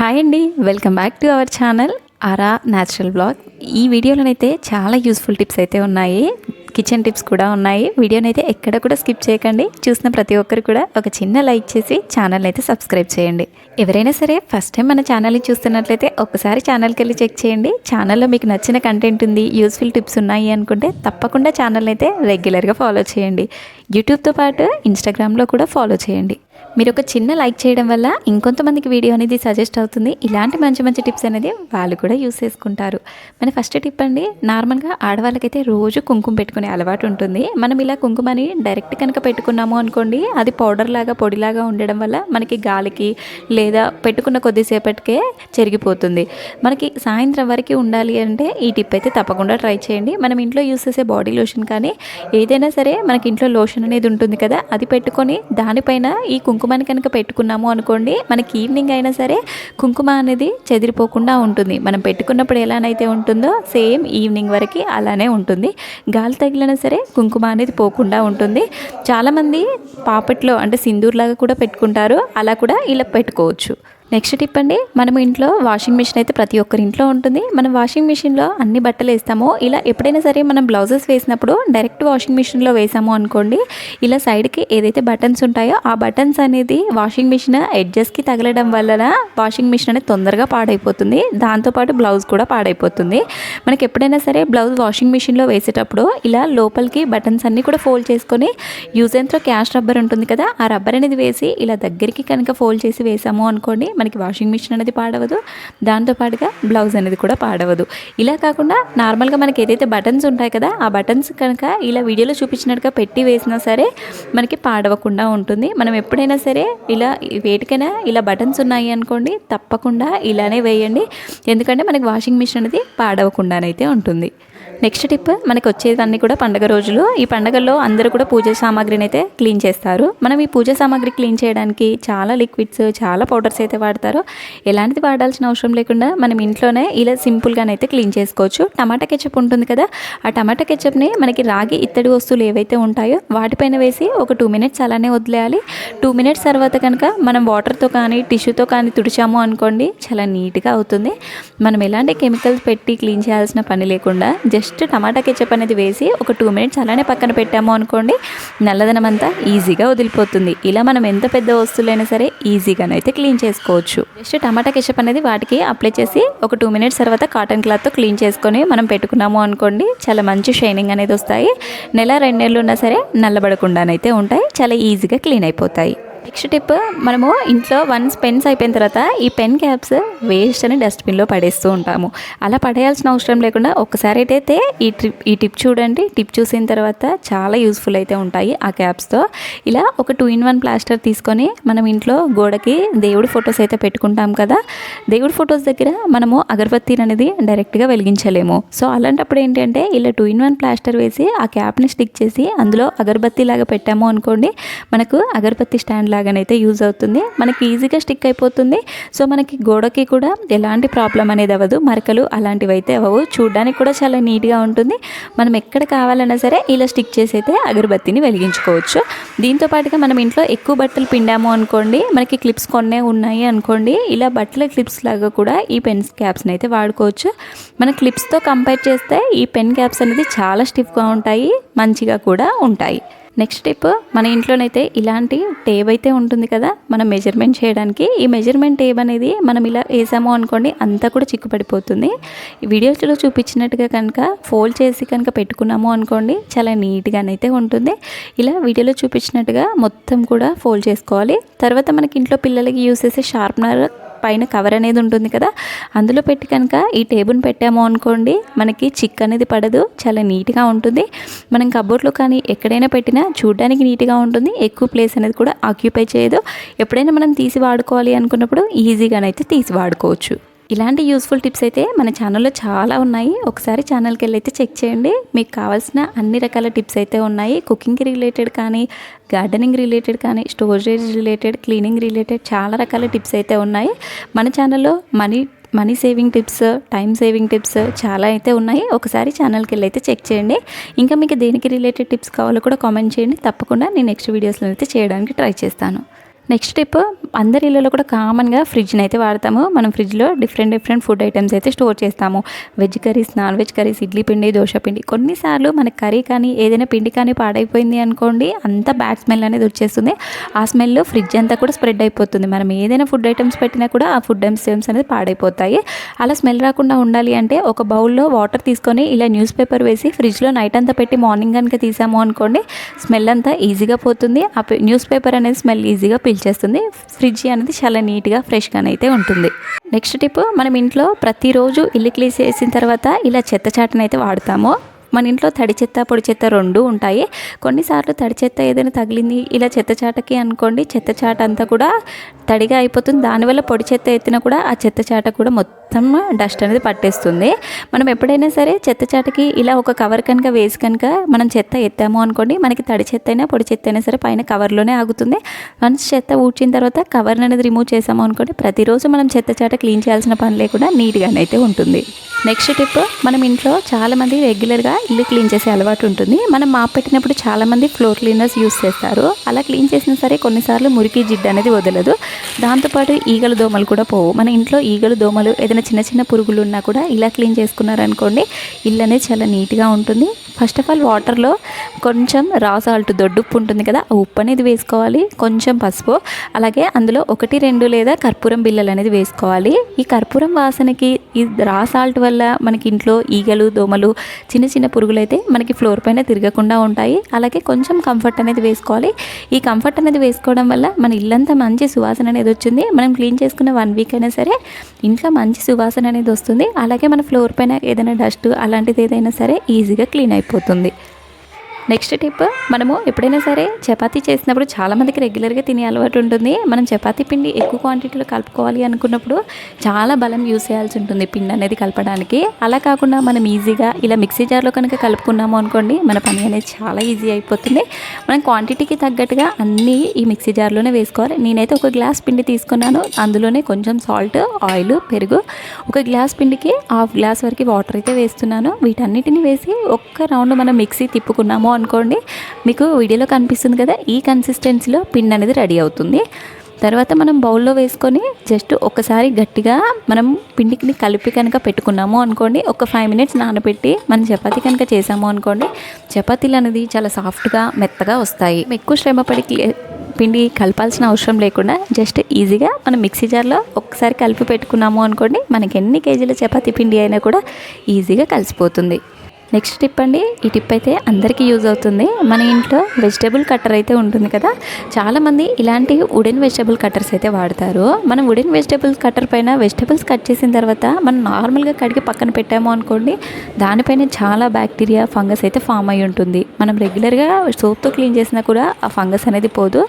Hi అండి welcome back to our channel Aara natural blog. ఈ వీడియోలోనైతే చాలా యూస్ఫుల్ టిప్స్ అయితే ఉన్నాయి కిచెన్ టిప్స్ కూడా ఉన్నాయి. వీడియోనైతే అయితే ఎక్కడ కూడా స్కిప్ చేయకండి చూసిన ప్రతి ఒక్కరు కూడా ఒక చిన్న లైక్ చేసి ఛానల్ అయితే సబ్స్క్రైబ్ చేయండి. ఎవరైనా సరే ఫస్ట్ టైం మన ఛానల్ని చూస్తున్నట్లయితే ఒకసారి ఛానల్కి వెళ్ళి చెక్ చేయండి. ఛానల్లో మీకు నచ్చిన కంటెంట్ ఉంది యూస్ఫుల్ టిప్స్ ఉన్నాయి అనుకుంటే తప్పకుండా ఛానల్ అయితే రెగ్యులర్గా ఫాలో చేయండి. యూట్యూబ్తో పాటు ఇన్స్టాగ్రామ్లో కూడా ఫాలో చేయండి. మీరు ఒక చిన్న లైక్ చేయడం వల్ల ఇంకొంతమందికి వీడియో అనేది సజెస్ట్ అవుతుంది. ఇలాంటి మంచి మంచి టిప్స్ అనేది వాళ్ళు కూడా యూస్ చేసుకుంటారు. మన ఫస్ట్ టిప్ అండి నార్మల్గా ఆడవాళ్ళకైతే రోజు కుంకుమ పెట్టుకునే అలవాటు ఉంటుంది. మనం ఇలా కుంకుమని డైరెక్ట్ కనుక పెట్టుకున్నాము అనుకోండి అది పౌడర్ లాగా పొడిలాగా ఉండడం వల్ల మనకి గాలికి లేదా పెట్టుకున్న కొద్దిసేపటికే చెరిగిపోతుంది. మనకి సాయంత్రం వరకు ఉండాలి అంటే ఈ టిప్ అయితే తప్పకుండా ట్రై చేయండి. మనం ఇంట్లో యూస్ చేసే బాడీ లోషన్ కానీ ఏదైనా సరే మనకి ఇంట్లో లోషన్ అనేది ఉంటుంది కదా అది పెట్టుకొని దానిపైన ఈ కుంకుమని కనుక పెట్టుకున్నాము అనుకోండి మనకి ఈవినింగ్ అయినా సరే కుంకుమ అనేది చెదిరిపోకుండా ఉంటుంది. మనం పెట్టుకున్నప్పుడు ఎలానైతే ఉంటుందో సేమ్ ఈవినింగ్ వరకు అలానే ఉంటుంది. గాలి తగిలినా సరే కుంకుమ అనేది పోకుండా ఉంటుంది. చాలామంది పాపట్లో అంటే సింధూర్లాగా కూడా పెట్టుకుంటారు అలా కూడా ఇలా పెట్టుకోవచ్చు. నెక్స్ట్ టిప్ అండి మనం ఇంట్లో వాషింగ్ మిషన్ అయితే ప్రతి ఒక్కరి ఇంట్లో ఉంటుంది. మనం వాషింగ్ మిషన్లో అన్ని బట్టలు వేస్తామో. ఇలా ఎప్పుడైనా సరే మనం బ్లౌజెస్ వేసినప్పుడు డైరెక్ట్ వాషింగ్ మిషన్లో వేసాము అనుకోండి ఇలా సైడ్కి ఏదైతే బటన్స్ ఉంటాయో ఆ బటన్స్ అనేది వాషింగ్ మిషన్ ఎడ్జెస్కి తగలడం వలన వాషింగ్ మిషన్ అనేది తొందరగా పాడైపోతుంది. దాంతోపాటు బ్లౌజ్ కూడా పాడైపోతుంది. మనకి ఎప్పుడైనా సరే బ్లౌజ్ వాషింగ్ మిషన్లో వేసేటప్పుడు ఇలా లోపలికి బటన్స్ అన్నీ కూడా ఫోల్డ్ చేసుకొని యూజ్ అండ్ క్యాష్ రబ్బర్ ఉంటుంది కదా ఆ రబ్బర్ అనేది వేసి ఇలా దగ్గరికి కనుక ఫోల్డ్ చేసి వేసాము అనుకోండి మనకి వాషింగ్ మిషన్ అనేది పాడవదు. దాంతోపాటుగా బ్లౌజ్ అనేది కూడా పాడవదు. ఇలా కాకుండా నార్మల్గా మనకి ఏదైతే బటన్స్ ఉంటాయి కదా ఆ బటన్స్ కనుక ఇలా వీడియోలో చూపించినట్టుగా పెట్టి వేసినా సరే మనకి పాడవకుండా ఉంటుంది. మనం ఎప్పుడైనా సరే ఇలా వేటికైనా ఇలా బటన్స్ ఉన్నాయి అనుకోండి తప్పకుండా ఇలానే వేయండి. ఎందుకంటే మనకి వాషింగ్ మిషన్ అనేది పాడవకుండానైతే ఉంటుంది. నెక్స్ట్ టిప్ మనకు వచ్చేదాన్ని కూడా పండగ రోజులు. ఈ పండగల్లో అందరూ కూడా పూజ సామాగ్రిని అయితే క్లీన్ చేస్తారు. మనం ఈ పూజ సామాగ్రి క్లీన్ చేయడానికి చాలా లిక్విడ్స్ చాలా పౌడర్స్ అయితే వాడతారు. ఎలాంటిది వాడాల్సిన అవసరం లేకుండా మనం ఇంట్లోనే ఇలా సింపుల్గానైతే క్లీన్ చేసుకోవచ్చు. టమాటా కెచప్ ఉంటుంది కదా ఆ టమాటా కెచప్ని మనకి రాగి ఇత్తడి వస్తువులు ఏవైతే ఉంటాయో వాటిపైన వేసి ఒక టూ మినిట్స్ అలానే వదిలేయాలి. టూ మినిట్స్ తర్వాత కనుక మనం వాటర్తో కానీ టిష్యూతో కానీ తుడిచాము అనుకోండి చాలా నీట్గా అవుతుంది. మనం ఎలాంటి కెమికల్స్ పెట్టి క్లీన్ చేయాల్సిన పని లేకుండా జస్ట్ టమాటా కెచప్ అనేది వేసి ఒక టూ మినిట్స్ అలానే పక్కన పెట్టాము అనుకోండి నల్లదనం అంతా ఈజీగా వదిలిపోతుంది. ఇలా మనం ఎంత పెద్ద వస్తువులైనా సరే ఈజీగానైతే క్లీన్ చేసుకోవచ్చు. జస్ట్ టమాటా కెచప్ అనేది వాటికి అప్లై చేసి ఒక టూ మినిట్స్ తర్వాత కాటన్ క్లాత్తో క్లీన్ చేసుకొని మనం పెట్టుకున్నాము అనుకోండి చాలా మంచి షైనింగ్ అనేది వస్తాయి. నెల రెండు నెలలు ఉన్నా సరే నల్లబడకుండానైతే ఉంటాయి చాలా ఈజీగా క్లీన్ అయిపోతాయి. నెక్స్ట్ టిప్ మనము ఇంట్లో వన్స్ పెన్స్ అయిపోయిన తర్వాత ఈ పెన్ క్యాప్స్ వేస్ట్ అని డస్ట్బిన్లో పడేస్తూ ఉంటాము. అలా పడేయాల్సిన అవసరం లేకుండా ఒక్కసారి అయితే ఈ ట్రిప్ ఈ టిప్ చూడండి. టిప్ చూసిన తర్వాత చాలా యూస్ఫుల్ అయితే ఉంటాయి ఆ క్యాప్స్తో. ఇలా ఒక టూ ఇన్ వన్ ప్లాస్టర్ తీసుకొని మనం ఇంట్లో గోడకి దేవుడి ఫొటోస్ అయితే పెట్టుకుంటాం కదా. దేవుడి ఫొటోస్ దగ్గర మనము అగరబత్తీలు అనేది డైరెక్ట్గా వెలిగించలేము. సో అలాంటప్పుడు ఏంటంటే ఇలా టూ ఇన్ వన్ ప్లాస్టర్ వేసి ఆ క్యాప్ని స్టిక్ చేసి అందులో అగరబత్తి లాగా పెట్టాము అనుకోండి మనకు అగరబత్తి స్టాండ్ లాగానైతే యూజ్ అవుతుంది. మనకి ఈజీగా స్టిక్ అయిపోతుంది. సో మనకి గోడకి కూడా ఎలాంటి ప్రాబ్లం అనేది అవ్వదు. మరకలు అలాంటివి అయితే అవ్వవు. చూడడానికి కూడా చాలా నీట్గా ఉంటుంది. మనం ఎక్కడ కావాలన్నా సరే ఇలా స్టిక్ చేసి అయితే అగరబత్తిని వెలిగించుకోవచ్చు. దీంతో పాటుగా మనం ఇంట్లో ఎక్కువ బట్టలు పిండాము అనుకోండి మనకి క్లిప్స్ కొన్నే ఉన్నాయి అనుకోండి ఇలా బట్టల క్లిప్స్ లాగా కూడా ఈ పెన్స్ క్యాప్స్ని అయితే వాడుకోవచ్చు. మన క్లిప్స్తో కంపేర్ చేస్తే ఈ పెన్ క్యాప్స్ అనేది చాలా స్టిఫ్గా ఉంటాయి మంచిగా కూడా ఉంటాయి. నెక్స్ట్ టిప్ మన ఇంట్లోనైతే ఇలాంటి టేబ్ అయితే ఉంటుంది కదా మనం మెజర్మెంట్ చేయడానికి. ఈ మెజర్మెంట్ టేబ్ అనేది మనం ఇలా వేసాము అనుకోండి అంతా కూడా చిక్కుపడిపోతుంది. వీడియోస్లో చూపించినట్టుగా కనుక ఫోల్డ్ చేసి కనుక పెట్టుకున్నాము అనుకోండి చాలా నీట్గానైతే ఉంటుంది. ఇలా వీడియోలో చూపించినట్టుగా మొత్తం కూడా ఫోల్డ్ చేసుకోవాలి. తర్వాత మనకి ఇంట్లో పిల్లలకి యూస్ చేసే షార్ప్నర్ పైన కవర్ అనేది ఉంటుంది కదా. అందులో పెట్టి కనుక ఈ టేబుల్ని పెట్టాము అనుకోండి మనకి చిక్ అనేది పడదు చాలా నీట్గా ఉంటుంది. మనం కబోర్డ్లో కానీ ఎక్కడైనా పెట్టినా చూడడానికి నీట్గా ఉంటుంది ఎక్కువ ప్లేస్ అనేది కూడా ఆక్యుపై చేయదు. ఎప్పుడైనా మనం తీసి వాడుకోవాలి అనుకున్నప్పుడు ఈజీగానైతే తీసి వాడుకోవచ్చు. ఇలాంటి యూస్ఫుల్ టిప్స్ అయితే మన ఛానల్లో చాలా ఉన్నాయి. ఒకసారి ఛానల్కి వెళ్ళి అయితే చెక్ చేయండి. మీకు కావాల్సిన అన్ని రకాల టిప్స్ అయితే ఉన్నాయి. కుకింగ్కి రిలేటెడ్ కానీ గార్డెనింగ్ రిలేటెడ్ కానీ స్టోరేజ్ రిలేటెడ్ క్లీనింగ్ రిలేటెడ్ చాలా రకాల టిప్స్ అయితే ఉన్నాయి. మన ఛానల్లో money money saving tips time saving tips చాలా అయితే ఉన్నాయి. ఒకసారి ఛానల్కి వెళ్ళి అయితే చెక్ చేయండి. ఇంకా మీకు దేనికి రిలేటెడ్ టిప్స్ కావాలో కూడా కామెంట్ చేయండి. తప్పకుండా నేను నెక్స్ట్ వీడియోస్లో అయితే చేయడానికి ట్రై చేస్తాను. నెక్స్ట్ టిప్ అందరి ఇళ్ళలో కూడా కామన్గా ఫ్రిడ్జ్ని అయితే వాడతాము. మనం ఫ్రిడ్జ్లో డిఫరెంట్ డిఫరెంట్ ఫుడ్ ఐటమ్స్ అయితే స్టోర్ చేస్తాము. Veg curries non veg curries idli పిండి దోశ పిండి. కొన్నిసార్లు మన కర్రీ కానీ ఏదైనా పిండి కానీ పాడైపోయింది అనుకోండి అంత బ్యాడ్ స్మెల్ అనేది వచ్చేస్తుంది. ఆ స్మెల్ ఫ్రిడ్జ్ అంతా కూడా స్ప్రెడ్ అయిపోతుంది. మనం ఏదైనా ఫుడ్ ఐటమ్స్ పెట్టినా కూడా ఆ ఫుడ్ ఐటమ్స్ అనేది పాడైపోతాయి. అలా స్మెల్ రాకుండా ఉండాలి అంటే ఒక బౌల్లో వాటర్ తీసుకొని ఇలా న్యూస్ పేపర్ వేసి ఫ్రిడ్జ్లో నైట్ అంతా పెట్టి మార్నింగ్ కనుక తీసాము అనుకోండి స్మెల్ అంతా ఈజీగా పోతుంది. ఆ న్యూస్ పేపర్ అనేది స్మెల్ ఈజీగా పీల్చేస్తుంది ఫ్రిడ్జ్ అనేది చాలా నీట్గా ఫ్రెష్గానైతే ఉంటుంది. నెక్స్ట్ టిప్ మనం ఇంట్లో ప్రతిరోజు ఇల్లు క్లీన్ చేసిన తర్వాత ఇలా చెత్త చాటనైతే అయితే వాడతాము. మన ఇంట్లో తడి చెత్త పొడి చెత్త రెండు ఉంటాయి. కొన్నిసార్లు తడి చెత్త ఏదైనా తగిలింది ఇలా చెత్త చాటకి అనుకోండి చెత్త చాట అంతా కూడా తడిగా అయిపోతుంది. దానివల్ల పొడి చెత్త ఎత్తినా కూడా ఆ చెత్త చాట కూడా మొత్తం డస్ట్ అనేది పట్టేస్తుంది. మనం ఎప్పుడైనా సరే చెత్త చాటకి ఇలా ఒక కవర్ కనుక వేసి కనుక మనం చెత్త ఎత్తాము అనుకోండి మనకి తడి చెత్త అయినా పొడి చెత్త అయినా సరే పైన కవర్లోనే ఆగుతుంది. వన్స్ చెత్త ఊడ్చిన తర్వాత కవర్ అనేది రిమూవ్ చేసాము అనుకోండి ప్రతిరోజు మనం చెత్త చాట క్లీన్ చేయాల్సిన పని లేకుండా నీట్గానే అయితే ఉంటుంది. నెక్స్ట్ టిప్ మనం ఇంట్లో చాలామంది రెగ్యులర్గా ఇల్లు క్లీన్ చేసే అలవాటు ఉంటుంది. మనం మాప్ పెట్టినప్పుడు చాలామంది ఫ్లోర్ క్లీనర్స్ యూస్ చేస్తారు. అలా క్లీన్ చేసినా సరే కొన్నిసార్లు మురికి జిడ్డు అనేది వదలదు. దాంతోపాటు ఈగలు దోమలు కూడా పోవు. మన ఇంట్లో ఈగలు దోమలు ఏదైనా చిన్న చిన్న పురుగులు ఉన్నా కూడా ఇలా క్లీన్ చేసుకున్నారనుకోండి ఇల్లు అనేది చాలా నీట్గా ఉంటుంది. ఫస్ట్ ఆఫ్ ఆల్ వాటర్లో కొంచెం రా సాల్ట్ దొడ్డుప్పు ఉంటుంది కదా ఆ ఉప్పు అనేది వేసుకోవాలి. కొంచెం పసుపు అలాగే అందులో ఒకటి రెండు లేదా కర్పూరం బిల్లలు అనేది వేసుకోవాలి. ఈ కర్పూరం వాసనకి ఈ రా సాల్ట్ వల్ల మనకి ఇంట్లో ఈగలు దోమలు చిన్న చిన్న పురుగులు అయితే మనకి ఫ్లోర్ పైన తిరగకుండా ఉంటాయి. అలాగే కొంచెం కంఫర్ట్ అనేది వేసుకోవాలి. ఈ కంఫర్ట్ అనేది వేసుకోవడం వల్ల మన ఇల్లంతా మంచి సువాసన అనేది వచ్చింది మనం క్లీన్ చేసుకున్న వన్ వీక్ అయినా సరే ఇంట్లో మంచి సువాసన అనేది వస్తుంది. అలాగే మన ఫ్లోర్ పైన ఏదైనా డస్ట్ అలాంటిది ఏదైనా సరే ఈజీగా క్లీన్ అయిపోతుంది. నెక్స్ట్ టిప్ మనము ఎప్పుడైనా సరే చపాతీ చేసినప్పుడు చాలామందికి రెగ్యులర్గా తినే అలవాటు ఉంటుంది. మనం చపాతీ పిండి ఎక్కువ క్వాంటిటీలో కలుపుకోవాలి అనుకున్నప్పుడు చాలా బలం యూస్ చేయాల్సి ఉంటుంది పిండి అనేది కలపడానికి. అలా కాకుండా మనం ఈజీగా ఇలా మిక్సీ జార్లో కనుక కలుపుకున్నాము అనుకోండి మన పని అనేది చాలా ఈజీ అయిపోతుంది. మనం క్వాంటిటీకి తగ్గట్టుగా అన్నీ ఈ మిక్సీ జార్లోనే వేసుకోవాలి. నేనైతే ఒక గ్లాస్ పిండి తీసుకున్నాను. అందులోనే కొంచెం సాల్ట్ ఆయిల్ పెరుగు. ఒక గ్లాస్ పిండికి హాఫ్ గ్లాస్ వరకు వాటర్ అయితే వేస్తున్నాను. వీటన్నిటిని వేసి ఒక్క రౌండ్ మనం మిక్సీ తిప్పుకున్నాము అనుకోండి మీకు వీడియోలో కనిపిస్తుంది కదా ఈ కన్సిస్టెన్సీలో పిండి అనేది రెడీ అవుతుంది. తర్వాత మనం బౌల్లో వేసుకొని జస్ట్ ఒకసారి గట్టిగా మనం పిండికి కలిపి కనుక పెట్టుకున్నాము అనుకోండి ఒక ఫైవ్ మినిట్స్ నానబెట్టి మనం చపాతీ కనుక చేసాము అనుకోండి చపాతీలు అనేది చాలా సాఫ్ట్గా మెత్తగా వస్తాయి. ఎక్కువ శ్రమపడి పిండి కలపాల్సిన అవసరం లేకుండా జస్ట్ ఈజీగా మనం మిక్సీ జార్లో ఒకసారి కలిపి పెట్టుకున్నాము అనుకోండి మనకి ఎన్ని కేజీల చపాతీ పిండి అయినా కూడా ఈజీగా కలిసిపోతుంది. నెక్స్ట్ టిప్ అండి ఈ టిప్ అయితే అందరికీ యూజ్ అవుతుంది. మన ఇంట్లో వెజిటేబుల్ కట్టర్ అయితే ఉంటుంది కదా చాలామంది ఇలాంటి వుడెన్ వెజిటేబుల్ కట్టర్స్ అయితే వాడతారు. మనం వుడెన్ వెజిటేబుల్ కట్టర్ పైన వెజిటేబుల్స్ కట్ చేసిన తర్వాత మనం నార్మల్గా కడిగి పక్కన పెట్టాము అనుకోండి దానిపైన చాలా బ్యాక్టీరియా ఫంగస్ అయితే ఫామ్ అయి ఉంటుంది. మనం రెగ్యులర్గా సోప్తో క్లీన్ చేసినా కూడా ఆ ఫంగస్ అనేది పోదు.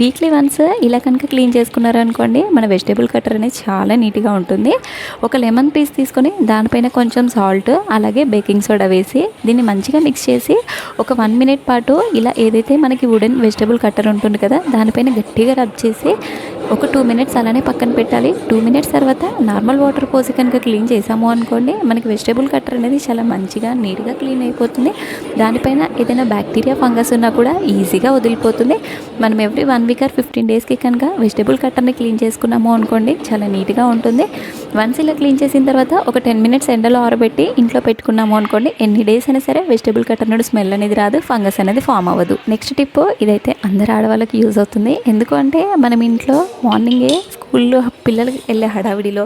వీక్లీ వన్స్ ఇలా కనుక క్లీన్ చేసుకున్నారనుకోండి మన వెజిటేబుల్ కట్టర్ అనేది చాలా నీట్గా ఉంటుంది. ఒక లెమన్ పీస్ తీసుకొని దానిపైన కొంచెం సాల్ట్ అలాగే బేకింగ్ సోడా వేసి వేసి దీన్ని మంచిగా మిక్స్ చేసి ఒక వన్ మినిట్ పాటు ఇలా ఏదైతే మనకి వుడెన్ వెజిటబుల్ కట్టర్ ఉంటుంది కదా దానిపైన గట్టిగా రబ్ చేసి ఒక టూ మినిట్స్ అలానే పక్కన పెట్టాలి. టూ మినిట్స్ తర్వాత నార్మల్ వాటర్ పోసి కనుక క్లీన్ చేసాము అనుకోండి మనకి వెజిటేబుల్ కట్టర్ అనేది చాలా మంచిగా నీట్గా క్లీన్ అయిపోతుంది. దానిపైన ఏదైనా బ్యాక్టీరియా ఫంగస్ ఉన్నా కూడా ఈజీగా వదిలిపోతుంది. మనం every one week or fifteen డేస్కి కనుక వెజిటేబుల్ కట్టర్ని క్లీన్ చేసుకున్నాము అనుకోండి చాలా నీట్గా ఉంటుంది. వన్స్ ఇలా క్లీన్ చేసిన తర్వాత ఒక టెన్ మినిట్స్ ఎండలో ఆరబెట్టి ఇంట్లో పెట్టుకున్నాము అనుకోండి ఎన్ని డేస్ అయినా సరే వెజిటేబుల్ కట్టర్ నుండి స్మెల్ అనేది రాదు ఫంగస్ అనేది ఫామ్ అవ్వదు. నెక్స్ట్ టిప్ ఇదైతే అందరు ఆడవాళ్ళకి యూజ్ అవుతుంది. ఎందుకంటే మనం ఇంట్లో మార్నింగే స్కూల్లో పిల్లలకి వెళ్ళే హడావిడిలో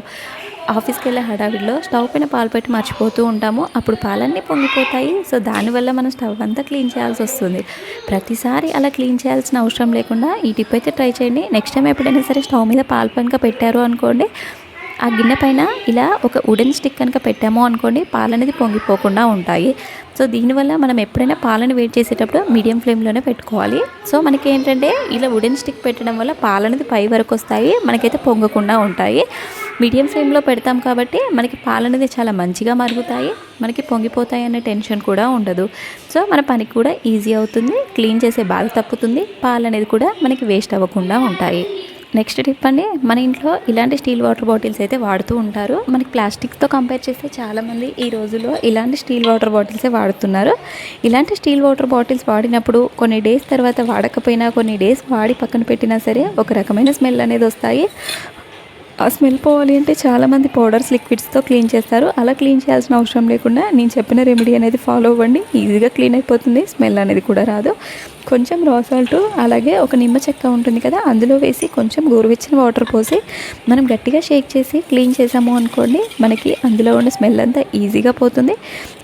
ఆఫీస్కి వెళ్ళే హడావిడిలో స్టవ్ పైన పాలు పెట్టి మర్చిపోతూ ఉంటాము. అప్పుడు పాలన్నీ పొంగిపోతాయి. సో దానివల్ల మనం స్టవ్ అంతా క్లీన్ చేయాల్సి వస్తుంది. ప్రతిసారి అలా క్లీన్ చేయాల్సిన అవసరం లేకుండా ఈ టిప్ అయితే ట్రై చేయండి. నెక్స్ట్ టైం ఎప్పుడైనా సరే స్టవ్ మీద పాలు కనుక పెట్టారు అనుకోండి ఆ గిన్నె పైన ఇలా ఒక వుడెన్ స్టిక్ కనుక పెట్టామో అనుకోండి పాలు అనేది పొంగిపోకుండా ఉంటాయి. సో దీనివల్ల మనం ఎప్పుడైనా పాలను వేడి చేసేటప్పుడు మీడియం ఫ్లేమ్లోనే పెట్టుకోవాలి. సో మనకి ఏంటంటే ఇలా వుడెన్ స్టిక్ పెట్టడం వల్ల పాలు అనేది పై వరకు వస్తాయి మనకైతే పొంగకుండా ఉంటాయి. మీడియం ఫ్లేమ్లో పెడతాం కాబట్టి మనకి పాలు అనేది చాలా మంచిగా మరుగుతాయి మనకి పొంగిపోతాయి అనే టెన్షన్ కూడా ఉండదు. సో మన పని కూడా ఈజీ అవుతుంది క్లీన్ చేసే బాధ తప్పుతుంది పాలు అనేది కూడా మనకి వేస్ట్ అవ్వకుండా ఉంటాయి. నెక్స్ట్ టిప్ అండి మన ఇంట్లో ఇలాంటి స్టీల్ వాటర్ బాటిల్స్ అయితే వాడుతూ ఉంటారు. మనకి ప్లాస్టిక్తో కంపేర్ చేస్తే చాలామంది ఈ రోజుల్లో ఇలాంటి స్టీల్ వాటర్ బాటిల్సే వాడుతున్నారు. ఇలాంటి స్టీల్ వాటర్ బాటిల్స్ వాడినప్పుడు కొన్ని డేస్ తర్వాత వాడకపోయినా కొన్ని డేస్ వాడి పక్కన పెట్టినా సరే ఒక రకమైన స్మెల్ అనేది వస్తాయి. ఆ స్మెల్ పోవాలి అంటే చాలామంది పౌడర్స్ లిక్విడ్స్తో క్లీన్ చేస్తారు. అలా క్లీన్ చేయాల్సిన అవసరం లేకుండా నేను చెప్పిన రెమెడీ అనేది ఫాలో అవ్వండి. ఈజీగా క్లీన్ అయిపోతుంది. స్మెల్ అనేది కూడా రాదు. కొంచెం రా సాల్ట్ అలాగే ఒక నిమ్మ చెక్క ఉంటుంది కదా అందులో వేసి కొంచెం గోరువెచ్చిన వాటర్ పోసి మనం గట్టిగా షేక్ చేసి క్లీన్ చేసాము అనుకోండి మనకి అందులో ఉన్న స్మెల్ అంతా ఈజీగా పోతుంది.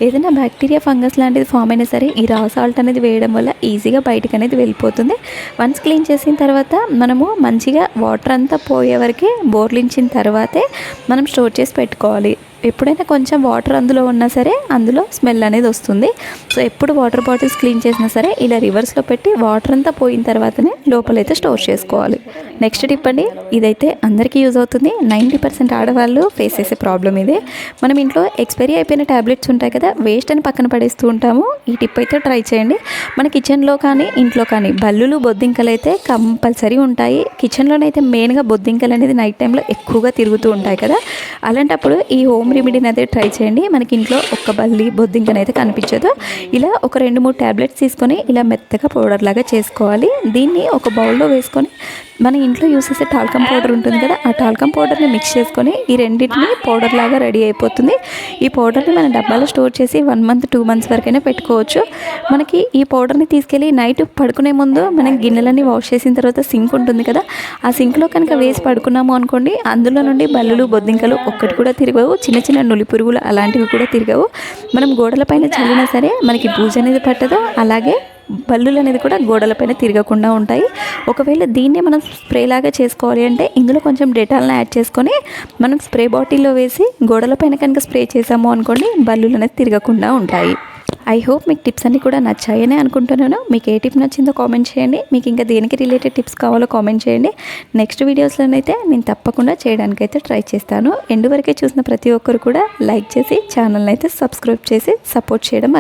ఏదైనా బ్యాక్టీరియా ఫంగస్ లాంటిది ఫామ్ అయినా సరే ఈ రా సాల్ట్ అనేది వేయడం వల్ల ఈజీగా బయటకు అనేది వెళ్ళిపోతుంది. వన్స్ క్లీన్ చేసిన తర్వాత మనము మంచిగా వాటర్ అంతా పోయే వరకు బోర్లించిన తర్వాతే మనం స్టోర్ చేసి పెట్టుకోవాలి. ఎప్పుడైనా కొంచెం వాటర్ అందులో ఉన్నా సరే అందులో స్మెల్ అనేది వస్తుంది. సో ఎప్పుడు వాటర్ బాటిల్స్ క్లీన్ చేసినా సరే ఇలా రివర్స్లో పెట్టి వాటర్ అంతా పోయిన తర్వాతనే లోపలైతే స్టోర్ చేసుకోవాలి. నెక్స్ట్ టిప్ అండి ఇదైతే అందరికీ యూజ్ అవుతుంది. నైంటీ పర్సెంట్ ఆడవాళ్ళు ఫేస్ చేసే ప్రాబ్లం ఇదే. మనం ఇంట్లో ఎక్స్పైరీ అయిపోయిన ట్యాబ్లెట్స్ ఉంటాయి కదా వేస్ట్ అని పక్కన పడేస్తూ ఉంటాము. ఈ టిప్ అయితే ట్రై చేయండి. మన కిచెన్లో కానీ ఇంట్లో కానీ బల్లులు బొద్దింకలు అయితే కంపల్సరీ ఉంటాయి. కిచెన్లోనైతే మెయిన్గా బొద్దింకలు అనేది నైట్ టైంలో ఎక్కువగా తిరుగుతూ ఉంటాయి కదా. అలాంటప్పుడు ఈ హోమ్ రెమెడీని అయితే ట్రై చేయండి. మనకి ఇంట్లో ఒక్క బల్లి బొద్దింకనైతే కనిపించదు. ఇలా ఒక రెండు మూడు ట్యాబ్లెట్స్ తీసుకొని ఇలా మెత్తగా పౌడర్ లాగా చేసుకోవాలి. దీన్ని ఒక బౌల్లో వేసుకొని మన ఇంట్లో యూస్ చేసే టాల్కమ్ పౌడర్ ఉంటుంది కదా ఆ టాల్కమ్ పౌడర్ని మిక్స్ చేసుకొని ఈ రెండింటిని పౌడర్ లాగా రెడీ అయిపోతుంది. ఈ పౌడర్ని మన డబ్బాలో స్టోర్ చేసి వన్ మంత్ టూ మంత్స్ వరకైనా పెట్టుకోవచ్చు. మనకి ఈ పౌడర్ని తీసుకెళ్ళి నైట్ పడుకునే ముందు మనం గిన్నెలన్నీ వాష్ చేసిన తర్వాత సింక్ ఉంటుంది కదా ఆ సింక్లో కనుక వేసి పడుకున్నాము అనుకోండి అందులో నుండి బల్లులు బొద్దింకలు ఒక్కటి కూడా తిరగవు. చిన్న చిన్న నులి పురుగులు అలాంటివి కూడా తిరగవు. మనం గోడలపైన చల్లినా సరే మనకి బూజు అనేది పట్టదు. అలాగే బల్లులు అనేది కూడా గోడలపైన తిరగకుండా ఉంటాయి. ఒకవేళ దీన్నే మనం స్ప్రే లాగా చేసుకోవాలి అంటే ఇందులో కొంచెం డెటాల్ని యాడ్ చేసుకొని మనం స్ప్రే బాటిల్లో వేసి గోడలపైన కనుక స్ప్రే చేసాము అనుకోండి బల్లులు అనేది తిరగకుండా ఉంటాయి. ఐ హోప్ మీకు టిప్స్ అన్నీ కూడా నచ్చాయని అనుకుంటున్నాను. మీకు ఏ టిప్ నచ్చిందో కామెంట్ చేయండి. మీకు ఇంకా దేనికి రిలేటెడ్ టిప్స్ కావాలో కామెంట్ చేయండి. నెక్స్ట్ వీడియోస్లోనైతే నేను తప్పకుండా చేయడానికైతే ట్రై చేస్తాను. ఎండు వరకే చూసిన ప్రతి ఒక్కరు కూడా లైక్ చేసి ఛానల్ని అయితే సబ్స్క్రైబ్ చేసి సపోర్ట్ చేయడం